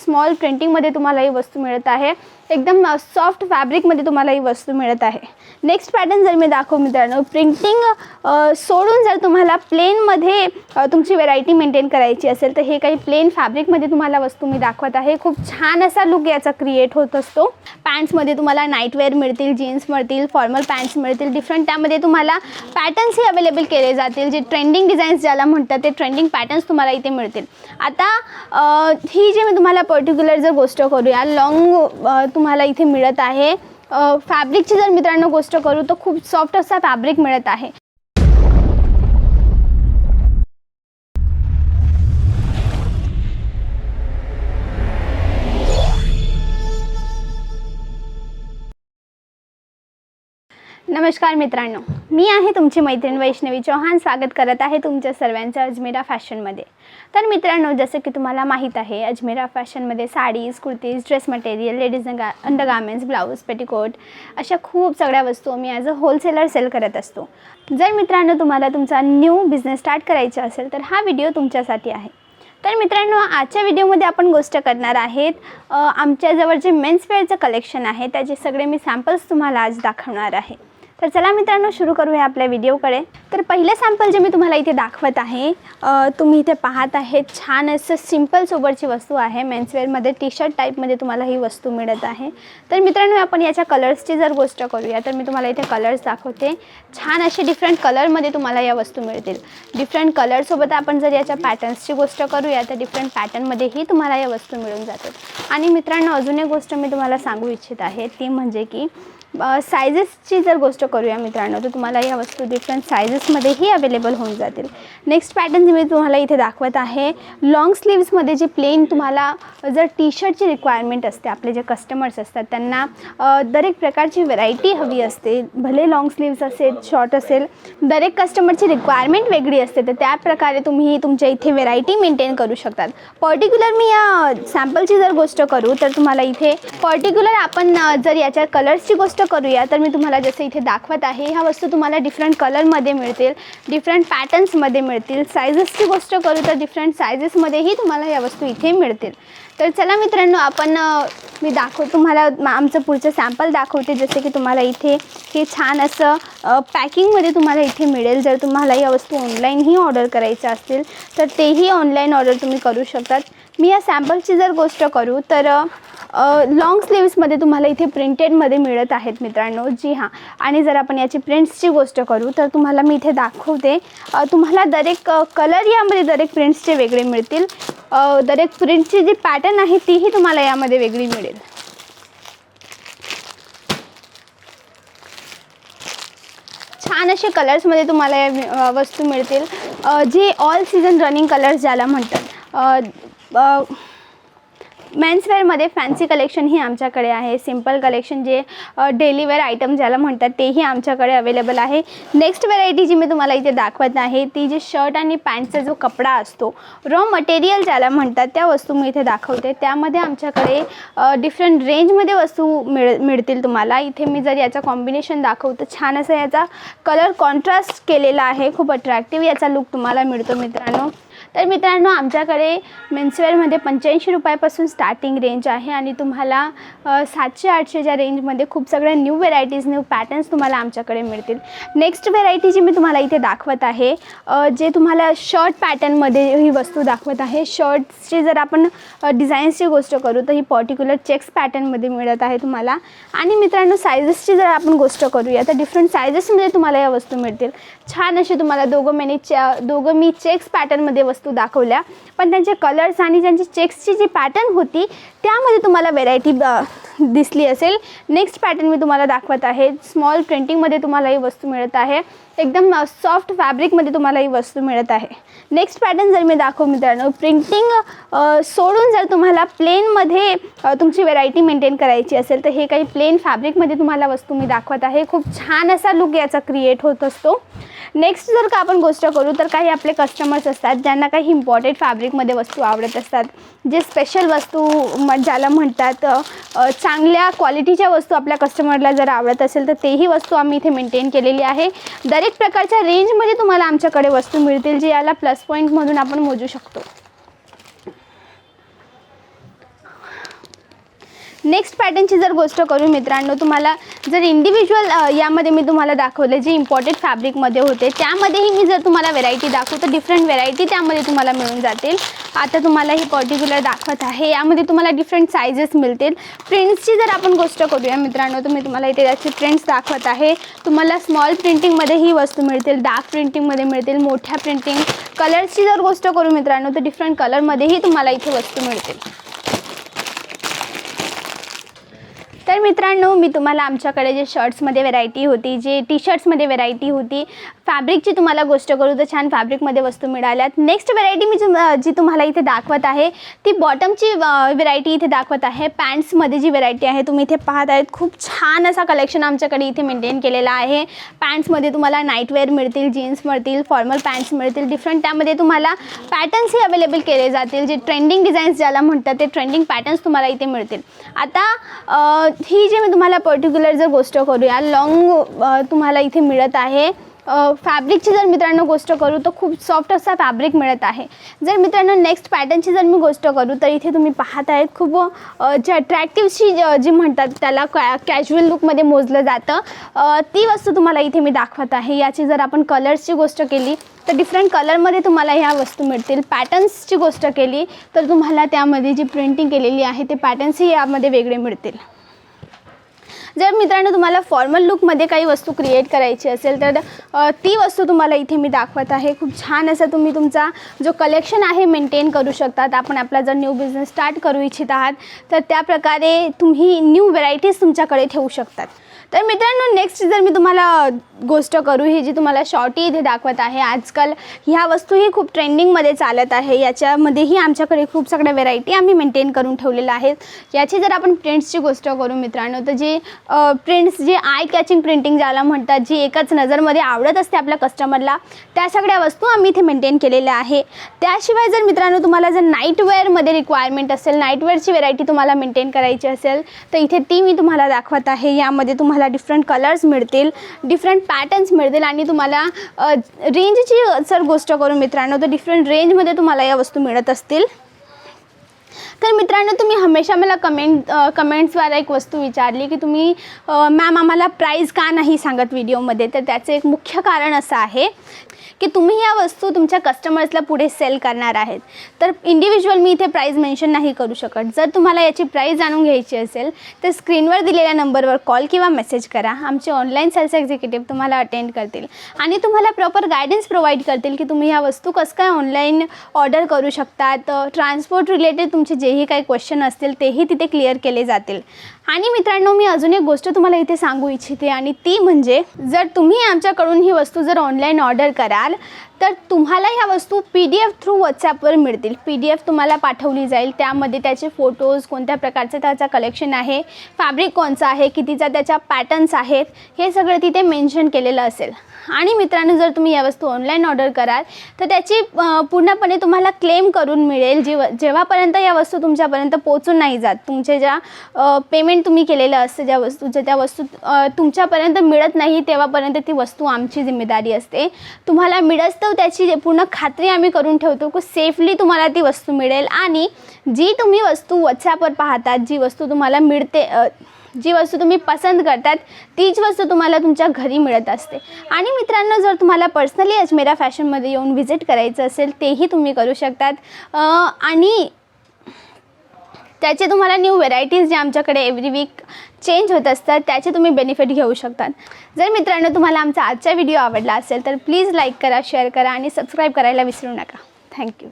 Small प्रिंटिंगमध्ये तुम्हाला ही वस्तू मिळत आहे. एकदम सॉफ्ट फॅब्रिकमध्ये तुम्हाला ही वस्तू मिळत आहे. नेक्स्ट पॅटर्न जर मी दाखवू मित्रांनो प्रिंटिंग सोडून जर तुम्हाला प्लेनमध्ये तुमची व्हेरायटी मेंटेन करायची असेल तर हे काही प्लेन फॅब्रिकमध्ये तुम्हाला वस्तू मी दाखवत आहे. खूप छान असा लुक याचा क्रिएट होत असतो. पॅन्ट्समध्ये तुम्हाला नाईटवेअर मिळतील जीन्स मिळतील फॉर्मल पॅन्ट्स मिळतील. डिफरंट त्यामध्ये तुम्हाला पॅटर्न्सही अवेलेबल केले जातील. जे ट्रेंडिंग डिझाईन्स ज्याला म्हणतात ते ट्रेंडिंग पॅटर्न्स तुम्हाला इथे मिळतील. आता ही जे मी तुम्हाला पर्टिक्युलर जर गोष्ट करूया लॉंग तुम्हाला इथे मिळत आहे. फॅब्रिकची जर मित्रांनो गोष्ट करू तर खूप सॉफ्ट असा फॅब्रिक मिळत आहे. नमस्कार मित्रांनो मी आहे तुमची मैत्रीण वैष्णवी चौहान. स्वागत करत आहे तुमच्या सर्वांचं अजमेरा फॅशनमध्ये. तर मित्रांनो जसं की तुम्हाला माहीत आहे अजमेरा फॅशनमध्ये saris kurtis dress material ladies गा अंडरगार्मेंट्स ब्लाऊज पेटिकोट अशा खूप सगळ्या वस्तू आम्ही ॲज अ होलसेलर सेल करत असतो. जर मित्रांनो तुम्हाला तुमचा न्यू बिझनेस स्टार्ट करायचा असेल तर हा व्हिडिओ तुमच्यासाठी आहे. तर मित्रांनो आजच्या व्हिडिओमध्ये आपण गोष्ट करणार आहेत आमच्याजवळ जे मेन्सवेअरचं कलेक्शन आहे त्याचे सगळे मी सॅम्पल्स तुम्हाला आज दाखवणार आहे. तर चला मित्रांनो सुरू करूया आपल्या व्हिडिओकडे. तर पहिलं सॅम्पल जे मी तुम्हाला इथे दाखवत आहे तुम्ही इथे पाहत आहे छान असं सिंपल सोबरची वस्तू आहे. मेन्सवेअरमध्ये टी शर्ट टाईपमध्ये तुम्हाला ही वस्तू मिळत आहे. तर मित्रांनो आपण याच्या कलर्सची जर गोष्ट करूया तर मी तुम्हाला इथे कलर्स दाखवते. छान असे डिफरंट कलरमध्ये तुम्हाला या वस्तू मिळतील. डिफरंट कलरसोबत आपण जर याच्या पॅटर्न्सची गोष्ट करूया तर डिफरंट पॅटर्नमध्येही तुम्हाला या वस्तू मिळून जातात आणि मित्रांनो अजून एक गोष्ट मी तुम्हाला सांगू इच्छित आहे ती म्हणजे की सायझेसची जर गोष्ट करूया मित्रांनो तर तुम्हाला या वस्तू डिफरंट सायझेसमध्येही अवेलेबल होऊन जातील. नेक्स्ट पॅटर्न मी तुम्हाला इथे दाखवत आहे लॉंग स्लीव्समध्ये जे प्लेन तुम्हाला जर टी शर्टची रिक्वायरमेंट असते आपले जे कस्टमर्स असतात त्यांना दरेक प्रकारची व्हरायटी हवी असते. भले लॉंग स्लीव्स असेल शॉर्ट असेल दरेक कस्टमरची रिक्वायरमेंट वेगळी असते तर त्या प्रकारे तुम्ही तुमच्या इथे व्हेरायटी मेंटेन करू शकतात. पर्टिक्युलर मी या सॅम्पलची जर गोष्ट करू तर तुम्हाला इथे पर्टिक्युलर आपण जर याच्या कलर्सची गोष्ट करूया. तर मी तुम्हाला जसं इथे दाखवत आहे ह्या वस्तू तुम्हाला डिफरंट कलरमध्ये मिळतील डिफरंट पॅटर्न्समध्ये मिळतील. सायझेसची गोष्ट करू तर डिफरंट सायझेसमध्येही तुम्हाला या वस्तू इथे मिळतील. तर चला मित्रांनो आपण मी दाखव तुम्हाला आमचं पुढचं सॅम्पल दाखवते जसे की तुम्हाला इथे हे छान असं पॅकिंगमध्ये तुम्हाला इथे मिळेल. जर तुम्हाला या वस्तू ऑनलाईनही ऑर्डर करायच्या असतील तर तेही ऑनलाईन ऑर्डर तुम्ही करू शकतात. मी या सॅम्पलची जर गोष्ट करू तर लॉंग स्लीव्समध्ये तुम्हाला इथे प्रिंटेडमध्ये मिळत आहेत मित्रांनो. जी हां. आणि जर आपण याची प्रिंट्सची गोष्ट करू तर तुम्हाला मी इथे दाखवते. तुम्हाला दरेक कलर यामध्ये दरेक प्रिंट्सचे वेगळे मिळतील. दरेक प्रिंटची जी पॅटर्न आहे तीही तुम्हाला यामध्ये वेगळी मिळेल. छान असे कलर्समध्ये तुम्हाला या वस्तू मिळतील. जे ऑल सीझन रनिंग कलर्स ज्याला म्हणतात. मेन्सवेअरमध्ये फॅन्सी कलेक्शन ही आमच्याकडे आहे. सिंपल कलेक्शन जे डेली वेअर आयटम ज्याला म्हणतात तेही आमच्याकडे अवेलेबल आहे. नेक्स्ट व्हेरायटी जी मी तुम्हाला इथे दाखवत आहे ती जी शर्ट आणि पॅन्टचा जो कपडा असतो रॉ मटेरियल ज्याला म्हणतात त्या वस्तू मी इथे दाखवते. त्यामध्ये आमच्याकडे डिफरंट रेंजमध्ये वस्तू मिळ मिळतील तुम्हाला. इथे मी जर याचं कॉम्बिनेशन दाखवतो छान असं याचा कलर कॉन्ट्रास्ट केलेला आहे. खूप अट्रॅक्टिव्ह याचा लुक तुम्हाला मिळतो मित्रांनो. तर मित्रांनो आमच्याकडे मेन्सवेअरमध्ये पंच्याऐंशी रुपयापासून स्टार्टिंग रेंज आहे आणि तुम्हाला सातशे आठशेच्या रेंजमध्ये खूप सगळ्या न्यू व्हेरायटीज न्यू पॅटर्न्स तुम्हाला आमच्याकडे मिळतील. नेक्स्ट व्हेरायटी जी मी तुम्हाला इथे दाखवत आहे जे तुम्हाला शर्ट पॅटर्नमध्ये ही वस्तू दाखवत आहे शर्ट्सची जर आपण डिझाईन्सची गोष्ट करू तर ही पर्टिक्युलर चेक्स पॅटर्नमध्ये मिळत आहे तुम्हाला. आणि मित्रांनो सायझेसची जर आपण गोष्ट करूया तर डिफरंट सायझेसमध्ये तुम्हाला या वस्तू मिळतील. छान असे तुम्हाला दोघं मेनी च्या दोघं मी चेक्स पॅटर्नमध्ये वस्तू दाखवल्या. पण त्यांचे कलर्स आणि त्यांची चेक्सची जी पॅटर्न होती त्यामध्ये तुम्हाला व्हेरायटी दिसली असेल. नेक्स्ट पॅटर्न मी तुम्हाला दाखवत आहे. स्मॉल प्रिंटिंगमध्ये तुम्हाला ही वस्तू मिळत आहे. एकदम सॉफ्ट फॅब्रिकमध्ये तुम्हाला ही वस्तू मिळत आहे. नेक्स्ट पॅटर्न जर मी दाखव मित्रांनो प्रिंटिंग सोडून जर तुम्हाला प्लेनमध्ये तुमची व्हेरायटी मेंटेन करायची असेल तर हे काही प्लेन फॅब्रिकमध्ये तुम्हाला वस्तू मी दाखवत आहे. खूप छान असा लुक याचा क्रिएट होत असतो. नेक्स्ट जर का आपण गोष्ट करू तर काही आपले कस्टमर्स असतात ज्यांना काही इम्पॉर्टेड फॅब्रिकमध्ये वस्तू आवडत असतात. जे स्पेशल वस्तू म ज्याला म्हणतात चांगल्या क्वालिटीच्या वस्तू आपल्या कस्टमरला जर आवडत असेल तर तेही वस्तू आम्ही इथे मेंटेन केलेली आहे. दरेक प्रकारच्या रेंजमध्ये तुम्हाला आमच्याकडे वस्तू मिळतील जे याला प्लस पॉईंट म्हणून आपण मोजू शकतो. नेक्स्ट पॅटर्नची जर गोष्ट करू मित्रांनो तुम्हाला जर इंडिव्हिज्युअल यामध्ये मी तुम्हाला दाखवले जे इम्पॉर्टेड फॅब्रिकमध्ये होते त्यामध्येही मी जर तुम्हाला व्हेरायटी दाखवू तर डिफरंट व्हेरायटी त्यामध्ये तुम्हाला मिळून जातील. आता तुम्हाला हे पर्टिक्युलर दाखवत आहे. यामध्ये तुम्हाला डिफरंट सायझेस मिळतील. प्रिंट्सची जर आपण गोष्ट करूया मित्रांनो तर मी तुम्हाला इथे त्याचे प्रिंट्स दाखवत आहे. तुम्हाला स्मॉल प्रिंटिंगमध्ये ही वस्तू मिळतील डार्क प्रिंटिंगमध्ये मिळतील मोठ्या प्रिंटिंग कलर्सची जर गोष्ट करू मित्रांनो तर डिफरंट कलरमध्येही तुम्हाला इथे वस्तू मिळतील. तर मित्रांनो मी तुम्हाला आमच्याकडे जे शर्ट्समध्ये व्हेरायटी होती जे टी शर्ट्समध्ये व्हेरायटी होती फॅब्रिकची तुम्हाला गोष्ट करू तर छान फॅब्रिकमध्ये वस्तू मिळाल्यात. नेक्स्ट व्हेरायटी मी जी तुम्हाला इथे दाखवत आहे ती बॉटमची व्हेरायटी इथे दाखवत आहे. पॅन्ट्समध्ये जी व्हेरायटी आहे तुम्ही इथे पाहत आहेत खूप छान असा कलेक्शन आमच्याकडे इथे मेंटेन केलेला आहे. पॅन्ट्समध्ये तुम्हाला नाईटवेअर मिळतील जीन्स मिळतील फॉर्मल पॅन्ट्स मिळतील डिफरंट त्यामध्ये तुम्हाला पॅटर्न्सही अवेलेबल केले जातील. जे ट्रेंडिंग डिझाईन्स ज्याला म्हणतात ते ट्रेंडिंग पॅटर्न्स तुम्हाला इथे मिळतील. आता ही जी मी तुम्हाला पर्टिक्युलर जर गोष्ट करूया लॉंग तुम्हाला इथे मिळत आहे फॅब्रिकची जर मित्रांनो गोष्ट करू तर खूप सॉफ्ट असा फॅब्रिक मिळत आहे. जर मित्रांनो नेक्स्ट पॅटर्नची जर मी गोष्ट करू तर इथे तुम्ही पाहत आहेत खूप जे अट्रॅक्टिव्हशी जी म्हणतात त्याला कॅ कॅज्युअल लुकमध्ये मोजलं जातं. ती वस्तू तुम्हाला इथे मी दाखवत आहे. याची जर आपण कलर्सची गोष्ट केली तर डिफरंट कलरमध्ये तुम्हाला ह्या वस्तू मिळतील. पॅटर्न्सची गोष्ट केली तर तुम्हाला त्यामध्ये जी प्रिंटिंग केलेली आहे ते पॅटर्न्सही यामध्ये वेगळे मिळतील. जर मित्रांनो तुम्हाला फॉर्मल लुकमध्ये काही वस्तू क्रिएट करायची असेल तर ती वस्तू तुम्हाला इथे मी दाखवत आहे. खूप छान असं तुम्ही तुमचा जो कलेक्शन आहे मेंटेन करू शकतात. आपण आपला जर न्यू बिझनेस स्टार्ट करू इच्छित आहात तर त्या प्रकारे तुम्ही न्यू व्हेरायटीज तुमच्याकडे ठेवू शकतात. तर मित्रांनो नेक्स्ट जर मी तुम्हाला गोष्ट करू ही जी तुम्हाला शॉर्टी इथे दाखवत आहे आजकाल ह्या वस्तूही खूप ट्रेंडिंगमध्ये चालत आहे. याच्यामध्येही आमच्याकडे खूप सगळ्या व्हेरायटी आम्ही मेंटेन करून ठेवलेल्या आहेत. याची जर आपण प्रिंट्सची गोष्ट करू मित्रांनो तर जे प्रिंट्स जे आय कॅचिंग प्रिंटिंग ज्याला म्हणतात जी एकाच नजरमध्ये आवडत असते आपल्या कस्टमरला त्या सगळ्या वस्तू आम्ही इथे मेंटेन केलेल्या आहे. त्याशिवाय जर मित्रांनो तुम्हाला जर नाईटवेअरमध्ये रिक्वायरमेंट असेल नाईटवेअरची व्हेरायटी तुम्हाला मेंटेन करायची असेल तर इथे ती मी तुम्हाला दाखवत आहे. यामध्ये तुम्हाला डिफरंट कलर्स मिळतील डिफरंट पॅटर्न्स मिळतील आणि तुम्हाला रेंजची जर गोष्ट करू मित्रांनो तर डिफरंट रेंजमध्ये तुम्हाला या वस्तू मिळत असतील. तर मित्रांनो तुम्ही हमेशा मला कमेंट कमेंट्सद्वारा एक वस्तू विचारली की तुम्ही मॅम आम्हाला प्राईज का नाही सांगत व्हिडिओमध्ये तर त्याचं एक मुख्य कारण असं आहे की तुम्ही या वस्तू तुमच्या कस्टमर्सला पुढे सेल करणार आहेत. तर इंडिव्हिज्युअल मी इथे प्राईज मेन्शन नाही करू शकत. जर तुम्हाला याची प्राईज जाणून घ्यायची असेल तर स्क्रीनवर दिलेल्या नंबरवर कॉल किंवा मेसेज करा. आमचे ऑनलाईन सेल्स एक्झिक्युटिव्ह तुम्हाला अटेंड करतील. आणि तुम्हाला प्रॉपर गायडन्स प्रोव्हाइड करतील की तुम्ही ह्या वस्तू कसं काय ऑनलाईन ऑर्डर करू शकतात. ट्रान्सपोर्ट रिलेटेड तुमचे जेही काही क्वेश्चन असतील तेही तिथे क्लिअर केले जातील. आणि मित्रांनो मी अजून एक गोष्ट तुम्हाला इथे सांगू इच्छिते आणि ती म्हणजे जर तुम्ही आमच्याकडून ही वस्तू जर ऑनलाईन ऑर्डर कराल तर तुम्हाला ह्या वस्तू पी डी एफ थ्रू व्हॉट्सॲपवर मिळतील. पी डी एफ तुम्हाला पाठवली जाईल. त्यामध्ये त्याचे फोटोज कोणत्या प्रकारचं त्याचं कलेक्शन आहे फॅब्रिक कोणचं आहे कितीचा त्याच्या पॅटर्न्स आहेत हे सगळं तिथे मेन्शन केलेलं असेल. आणि मित्रांनो जर तुम्ही या वस्तू ऑनलाईन ऑर्डर कराल तर त्याची पूर्णपणे तुम्हाला क्लेम करून मिळेल. जेव जेव्हापर्यंत या वस्तू तुमच्यापर्यंत पोचून नाही जात तुमचे ज्या पेमेंट तुम्ही केलेलं असतं ज्या वस्तूच्या त्या वस्तू तुमच्यापर्यंत मिळत नाही तेव्हापर्यंत ती वस्तू आमची जिम्मेदारी असते. तुम्हाला मिळत तर त्याची पूर्ण खात्री आम्ही करून ठेवतो की सेफली तुम्हाला ती वस्तू मिळेल. आणि जी तुम्ही वस्तू व्हॉट्सॲपवर पाहतात जी वस्तू तुम्हाला मिळते जी वस्तू तुम्ही पसंत करतात तीच वस्तू तुम्हाला तुमच्या घरी मिळत असते. आणि मित्रांनो जर तुम्हाला पर्सनली अजमेरा फॅशनमध्ये येऊन व्हिजिट करायचं असेल तेही तुम्ही करू शकतात. आणि त्याचे तुम्हाला न्यू व्हेरायटीज जे आमच्याकडे एव्हरी वीक चेंज होत असतात त्याचे तुम्ही बेनिफिट घेऊ शकतात. जर मित्रांनो तुम्हाला आमचा आजचा व्हिडिओ आवडला असेल तर प्लीज लाईक करा शेअर करा आणि सबस्क्राईब करायला विसरू नका. थँक्यू